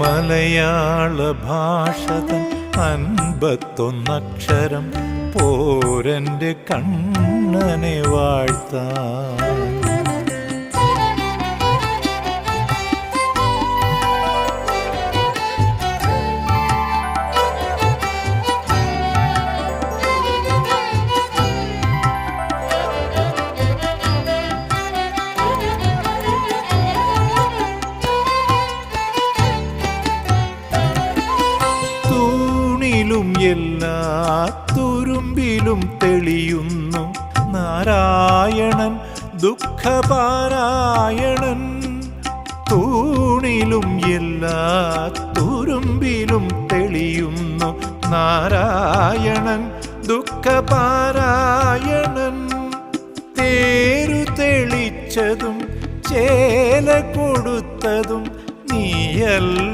മലയാള ഭാഷതൻ അൻപത്തൊന്നക്ഷരം പോരന്റെ കണ്ണനെ വാഴ്ത്താൻ തൂണിലും എല്ലാ തുരുമ്പിലും തെളിയുന്നു. നാരായണൻ ദുഃഖപാരായണൻ. തൂണിലും എല്ലാ തുരുമ്പിലും തെളിയുന്നു. നാരായണൻ ദുഃഖപാരായണൻ. തേരു തെളിച്ചതും ചേല കൊടുത്തതും നീയല്ല